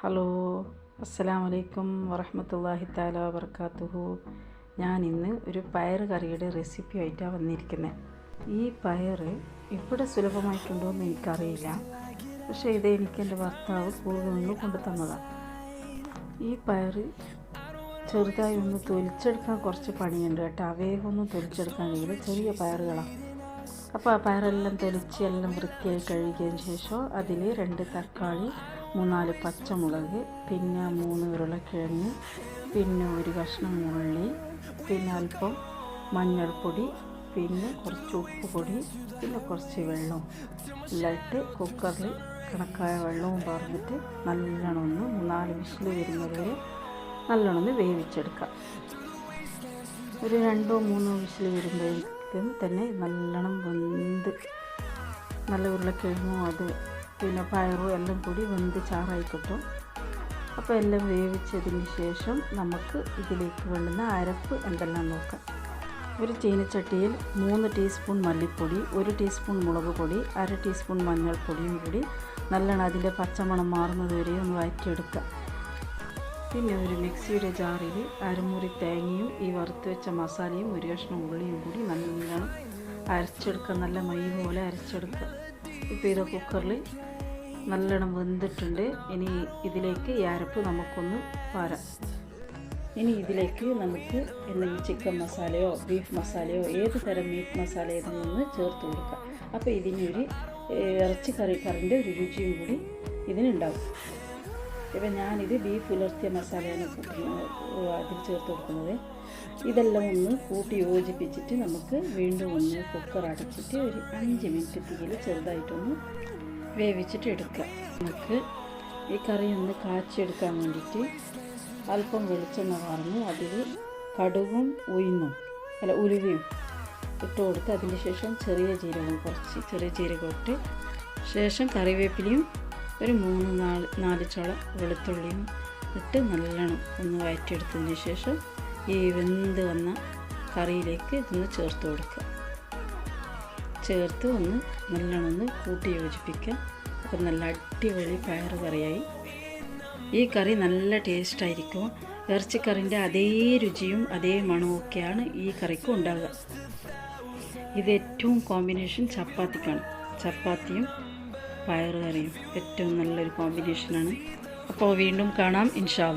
Hello അസ്സലാം വലൈക്കും വറഹമത്തല്ലാഹി താല വർക്കാത്തുഹു ഞാൻ ഇന്ന് ഒരു പയർ കറിയുടെ റെസിപ്പി ആയിട്ടാണ് വന്നിരിക്കുന്നത് ഈ പയർ ഇവിടെ സുലഭമായിട്ടുണ്ടോ എന്ന് എനിക്കറിയില്ല. പക്ഷേ ഇത് എനിക്ക് എന്റെ ഭർത്താവ് സ്കൂളിൽ നിന്ന് കൊണ്ടു തന്നതാണ് ഈ പയർ ചെറുതായി ഒന്ന് തൊലിച്ചെടുക്കാൻ കുറച്ച് പണിയുണ്ട് കേട്ടോ. വേഗം ഒന്നും തൊലിച്ചെടുക്കാൻ കഴിയില്ല. ചെറിയ പയറുകളാണ് അപ്പോൾ ആ പയറെല്ലാം തൊലിച്ച് എല്ലാം വൃത്തിയായി കഴുകിയതിന് ശേഷം അതിൽ രണ്ട് തക്കാളി മൂന്നാൽ പച്ചമുളക് പിന്നെ മൂന്ന് ഉരുളക്കിഴങ്ങ് പിന്നെ ഒരു കഷ്ണം ഉള്ളി പിന്നെ അല്പം മഞ്ഞൾപ്പൊടി പിന്നെ കുറച്ച് ഉപ്പ് പൊടി പിന്നെ കുറച്ച് വെള്ളവും എല്ലാം ഇട്ട് കുക്കറിൽ കണക്കായ വെള്ളവും പറഞ്ഞിട്ട് നല്ലോണം ഒന്ന് മൂന്നാൽ വിസിൽ വരുന്നത് വരെ നല്ലോണം ഒന്ന് വേവിച്ചെടുക്കാം. ഒരു രണ്ടോ മൂന്നോ വിസിൽ വരുമ്പോഴേക്കും തന്നെ നല്ലോണം വെന്ത് നല്ല ഉരുളക്കിഴങ്ങും അത് പിന്നെ പയറും എല്ലാം കൂടി വെന്ത് ചാറായി കിട്ടും. അപ്പോൾ എല്ലാം വേവിച്ചതിന് ശേഷം നമുക്ക് ഇതിലേക്ക് വേണ്ടുന്ന അരപ്പ് എന്തെല്ലാം നോക്കാം. ഒരു ചീനച്ചട്ടിയിൽ മൂന്ന് ടീസ്പൂൺ മല്ലിപ്പൊടി ഒരു ടീസ്പൂൺ മുളക് പൊടി അര ടീസ്പൂൺ മഞ്ഞൾപ്പൊടിയും കൂടി നല്ലോണം അതിന്റെ പച്ചമണം മാറുന്നത് വരെ ഒന്ന് വഴറ്റിയെടുക്കുക. പിന്നെ ഒരു മിക്സിയുടെ ജാറിൽ അരമുറി തേങ്ങയും ഈ വറുത്ത് വെച്ച മസാലയും ഒരു കഷ്ണം ഉള്ളിയും കൂടി നല്ലോണം അരച്ചെടുക്കുക. നല്ല മൈ പോലെ അരച്ചെടുക്കുക. ഇപ്പോൾ കുക്കറിൽ നല്ലോണം വെന്തിട്ടുണ്ട്. ഇനി ഇതിലേക്ക് ഈ അരപ്പ് നമുക്കൊന്ന് പാരാം ഇനി ഇതിലേക്ക് നമുക്ക് എന്തെങ്കിലും ചിക്കൻ മസാലയോ ബീഫ് മസാലയോ ഏത് തരം മീറ്റ് മസാല ഏതെന്ന് ചേർത്ത് കൊടുക്കാം. അപ്പോൾ ഇതിനൊരു ഇറച്ചി കറി കറിന്റെ ഒരു രുചിയും കൂടി ഇതിനുണ്ടാവും. ഇപ്പം ഞാനിത് ബീഫ് പുലർത്തിയ മസാലയാണ് അതിൽ ചേർത്ത് കൊടുക്കുന്നത്. ഇതെല്ലാം ഒന്ന് കൂട്ടി യോജിപ്പിച്ചിട്ട് നമുക്ക് വീണ്ടും ഒന്ന് കുക്കർ അടച്ചിട്ട് ഒരു അഞ്ച് മിനിറ്റ് തീയിൽ ചെറുതായിട്ടൊന്ന് വേവിച്ചിട്ട് എടുക്കുക. നമുക്ക് ഈ കറി ഒന്ന് കാച്ചിയെടുക്കാൻ വേണ്ടിയിട്ട് അല്പം വെളിച്ചെണ്ണ വാർന്ന്. അതിൽ കടുകും ഉയിന്നും അല്ല ഉലുവയും ഇട്ട് കൊടുത്ത് അതിന് ശേഷം ചെറിയ ജീരകം കുറച്ച് ചെറിയ ജീരകം ഇട്ട് ശേഷം കറിവേപ്പിലയും ഒരു മൂന്ന് നാല് നാല് ചുള വെളുത്തുള്ളിയും ഇട്ട് നല്ലോണം ഒന്ന് വഴറ്റിയെടുത്തതിന് ശേഷം ഈ വെന്ത് വന്ന കറിയിലേക്ക് ഇതൊന്ന് ചേർത്ത് കൊടുക്കുക. ചേർത്ത് ഒന്ന് നല്ലോണം ഒന്ന് കൂട്ടി യോജിപ്പിക്കുക. അപ്പം നല്ല അടിപൊളി പയർ കറിയായി. ഈ കറി നല്ല ടേസ്റ്റായിരിക്കും ഇറച്ചിക്കറിന്റെ അതേ രുചിയും അതേ മണവും ഒക്കെയാണ് ഈ കറിക്ക് ഉണ്ടാകുക ഇത് ഏറ്റവും കോമ്പിനേഷൻ ചപ്പാത്തിക്കാണ്. ചപ്പാത്തിയും പയറുകറിയും. ഏറ്റവും നല്ലൊരു കോമ്പിനേഷനാണ് അപ്പോൾ വീണ്ടും കാണാം. ഇൻഷാല്ല